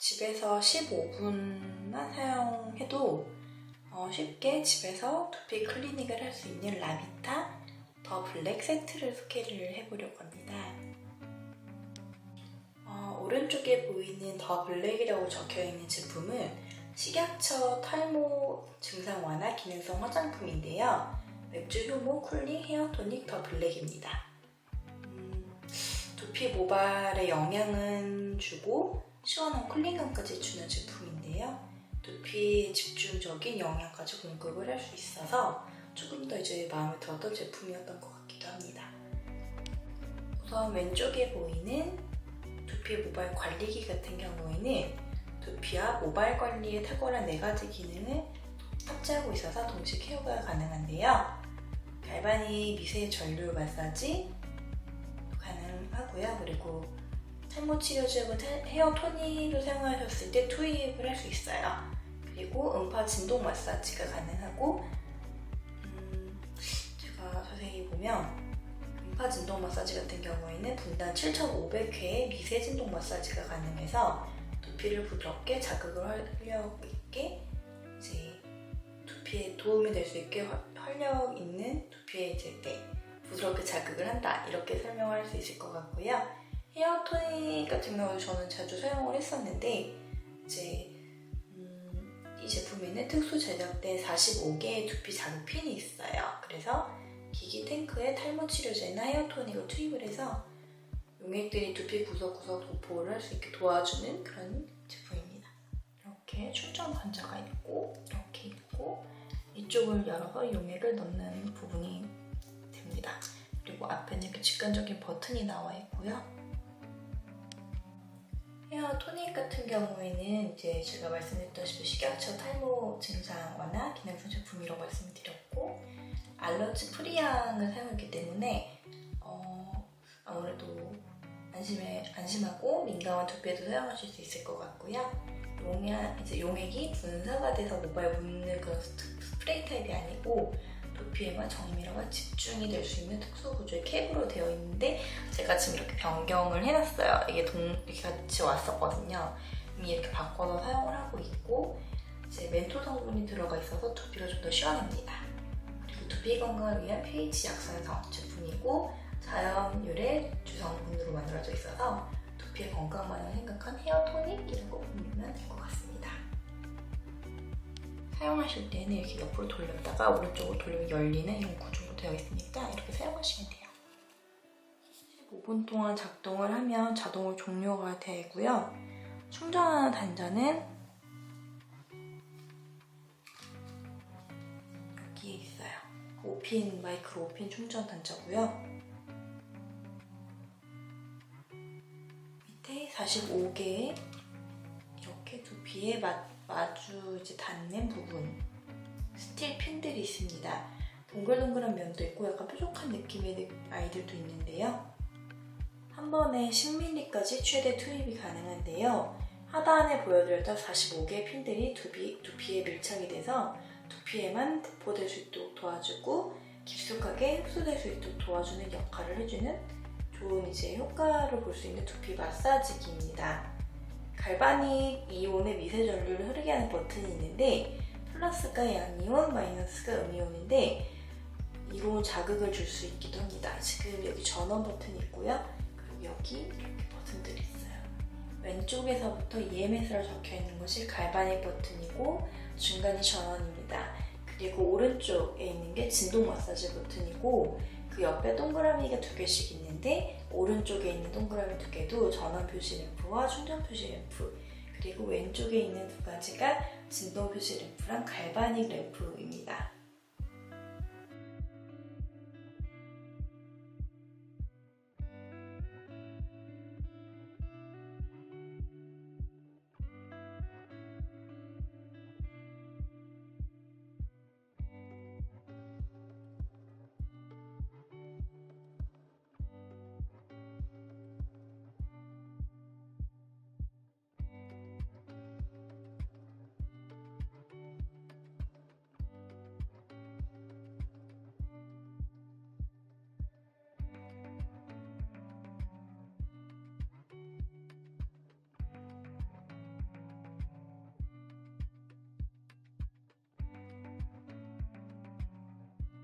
집에서 15분만 사용해도 어, 쉽게 집에서 두피 클리닉을 할 수 있는 라비타 더 블랙 세트를 소개를 해보려고 합니다. 어, 오른쪽에 보이는 더 블랙이라고 적혀 있는 제품은 식약처 탈모 증상 완화 기능성 화장품인데요. 맥주 효모 쿨링 헤어 토닉 더 블랙입니다. 음, 두피 모발에 영양은 주고 시원한 쿨링감까지 주는 제품인데요. 두피에 집중적인 영양까지 공급을 할 수 있어서 조금 더 이제 마음에 들었던 제품이었던 것 같기도 합니다. 우선 왼쪽에 보이는 두피 모발 관리기 같은 경우에는 두피와 모발 관리에 탁월한 네 가지 기능을 탑재하고 있어서 동시 케어가 가능한데요. 갈바닉 미세 전류 마사지 하고요. 그리고 탈모 치료제고 헤어 토닉을 사용하셨을 때 투입을 할 수 있어요. 그리고 음파 진동 마사지가 가능하고 음, 제가 자세히 보면 음파 진동 마사지 같은 경우에는 분당 7,500회의 미세 진동 마사지가 가능해서 두피를 부드럽게 자극을 활력 있게 이제 두피에 도움이 될 수 있게 활력 있는 두피에 이제 네, 부드럽게 자극을 한다 이렇게 설명할 수 있을 것 같고요. 헤어 토닉 같은 경우 저는 자주 사용을 했었는데 이제 음, 이 제품에는 특수 제작된 45개의 두피 자극 핀이 있어요. 그래서 기기 탱크에 탈모 치료제나 헤어 토닉을 투입을 해서 용액들이 두피 구석구석 도포를 할 수 있게 도와주는 그런 제품입니다. 이렇게 충전 단자가 있고 이렇게 있고 이쪽을 열어서 용액을 넣는 부분이 됩니다. 그리고 앞에는 이렇게 직관적인 버튼이 나와 있고요. 헤어 토닉 같은 경우에는 이제 제가 말씀드렸다시피 식약처 탈모 증상 완화 기능 성 제품이라고 말씀을 드렸고 알러지 프리향을 사용했기 때문에 어, 아무래도 안심에, 안심하고 민감한 두피에도 사용하실 수 있을 것 같고요. 용액, 이제 용액이 분사가 돼서 모발 묻는 그런 스프레이 타입이 아니고 두피에만 정밀하게 집중이 될 수 있는 특수 구조의 캡으로 되어 있는데 제가 지금 이렇게 변경을 해놨어요. 이게 동, 이렇게 같이 왔었거든요. 이미 이렇게 바꿔서 사용을 하고 있고 이제 멘토 성분이 들어가 있어서 두피가 좀 더 시원합니다. 그리고 두피 건강을 위한 pH 약성성 제품이고 자연 유래 주성분으로 만들어져 있어서 두피의 건강만을 생각한 헤어 토닉이라고 부르면 될 것 같습니다. 사용하실 때는 이렇게 옆으로 돌렸다가 오른쪽으로 돌리면 열리는 이런 구조로 되어 있으니까 이렇게 사용하시면 돼요. 15분 동안 작동을 하면 자동으로 종료가 되고요. 충전하는 단자는 여기에 있어요. 5핀 마이크로 5핀 충전 단자고요. 밑에 45개의 이렇게 두피에 마, 마주 이제 닿는 부분 스틸 핀들이 있습니다. 동글동글한 면도 있고 약간 뾰족한 느낌의 아이들도 있는데요. 한 번에 10mm까지 최대 투입이 가능한데요. 하단에 보여드렸던 45개의 핀들이 두피, 두피에 밀착이 돼서 두피에만 부포될 수 있도록 도와주고 깊숙하게 흡수될 수 있도록 도와주는 역할을 해주는 좋은 이제 효과를 볼 수 있는 두피 마사지기입니다. 갈바닉 이온의 미세 전류를 흐르게 하는 버튼이 있는데 플러스가 양이온, 마이너스가 음이온인데 이로 자극을 줄 수 있기도 합니다. 지금 여기 전원 버튼이 있고요. 그리고 여기 이렇게 버튼들이 있어요. 왼쪽에서부터 EMS라고 적혀 있는 것이 갈바닉 버튼이고 중간이 전원입니다. 그리고 오른쪽에 있는 게 진동 마사지 버튼이고 그 옆에 동그라미가 두 개씩 있는데 오른쪽에 있는 동그라미 두 개도 전원 표시 램프와 충전 표시 램프 그리고 왼쪽에 있는 두 가지가 진동 표시 램프랑 갈바닉 램프입니다.